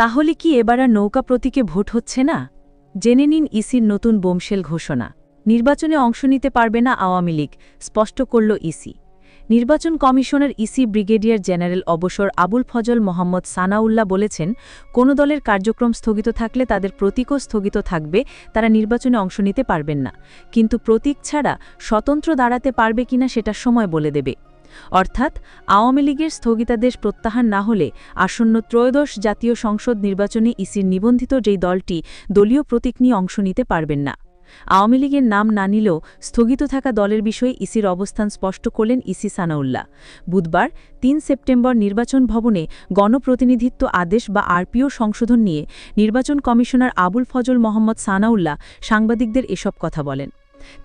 তাহলে কি এবার আর নৌকা প্রতীকে ভোট হচ্ছে না? জেনে নিন ইসির নতুন বোমশেল ঘোষণা। নির্বাচনে অংশ নিতে পারবে না আওয়ামী লীগ, স্পষ্ট করল ইসি। নির্বাচন কমিশনের ইসি ব্রিগেডিয়ার জেনারেল অবসর আবুল ফজল মোহাম্মদ সানাউল্লাহ বলেছেন, কোনো দলের কার্যক্রম স্থগিত থাকলে তাদের প্রতীকও স্থগিত থাকবে, তারা নির্বাচনে অংশ নিতে পারবেন না। কিন্তু প্রতীক ছাড়া স্বতন্ত্র দাঁড়াতে পারবে কিনা সেটা সময় বলে দেবে। অর্থাৎ আওয়ামী লীগের স্থগিতাদেশ প্রত্যাহার না হলে আসন্ন ত্রয়োদশ জাতীয় সংসদ নির্বাচনে ইসির নিবন্ধিত যেই দলটি দলীয় প্রতীক নিয়ে অংশ নিতে পারবেন না। আওয়ামী লীগের নাম না নিলেও স্থগিত থাকা দলের বিষয়ে ইসির অবস্থান স্পষ্ট করলেন ইসি সানাউল্লাহ। বুধবার তিন সেপ্টেম্বর নির্বাচন ভবনে গণপ্রতিনিধিত্ব আদেশ বা আরপিও সংশোধন নিয়ে নির্বাচন কমিশনার আবুল ফজল মোহাম্মদ সানাউল্লাহ সাংবাদিকদের এসব কথা বলেন।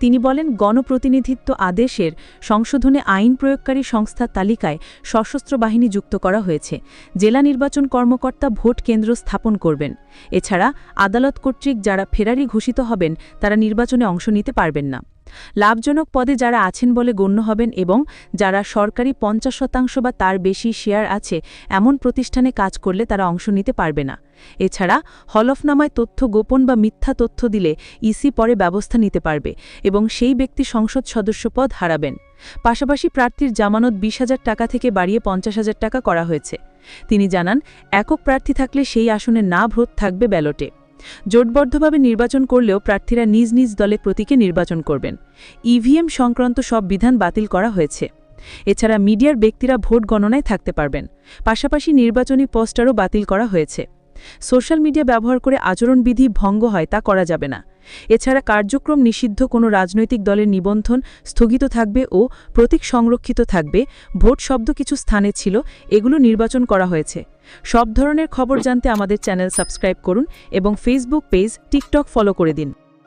তিনি বলেন, গণপ্রতিনিধিত্ব আদেশের সংশোধনে আইন প্রয়োগকারী সংস্থার তালিকায় সশস্ত্র বাহিনী যুক্ত করা হয়েছে। জেলা নির্বাচন কর্মকর্তা ভোট কেন্দ্র স্থাপন করবেন। এছাড়া আদালত কর্তৃক যারা ফেরারি ঘোষিত হবেন, তারা নির্বাচনে অংশ নিতে পারবেন না। লাভজনক পদে যারা আছেন বলে গণ্য হবেন এবং যারা সরকারি পঞ্চাশ শতাংশ বা তার বেশি শেয়ার আছে, এমন প্রতিষ্ঠানে কাজ করলে তারা অংশ নিতে পারবে না। এছাড়া, হলফনামায় তথ্য গোপন বা মিথ্যা তথ্য দিলে ইসি পরে ব্যবস্থা নিতে পারবে এবং সেই ব্যক্তি সংসদ সদস্য পদ হারাবেন। পাশাপাশি প্রার্থীর জামানত বিশ হাজার টাকা থেকে বাড়িয়ে পঞ্চাশ হাজার টাকা করা হয়েছে। তিনি জানান, একক প্রার্থী থাকলে সেই আসনে না ভোট থাকবে ব্যালটে। জোটবদ্ধভাবে নির্বাচন করলেও প্রার্থীরা নিজ নিজ দলে প্রতীকে নির্বাচন করবেন। ইভিএম সংক্রান্ত সব বিধান বাতিল করা হয়েছে। এছাড়া মিডিয়ার ব্যক্তিরা ভোট গণনায় থাকতে পারবেন। পাশাপাশি নির্বাচনী পোস্টারও বাতিল করা হয়েছে। সোশ্যাল মিডিয়া ব্যবহার করে আচরণবিধি ভঙ্গ হয় তা করা যাবে না। এছাড়া কার্যক্রম নিষিদ্ধ কোনো রাজনৈতিক দলের নিবন্ধন স্থগিত থাকবে ও প্রতীক সংরক্ষিত থাকবে। ভোট শব্দ কিছু স্থানে ছিল, এগুলো নির্বাচন করা হয়েছে। সব ধরনের খবর জানতে আমাদের চ্যানেল সাবস্ক্রাইব করুন এবং ফেসবুক পেজ টিকটক ফলো করে দিন।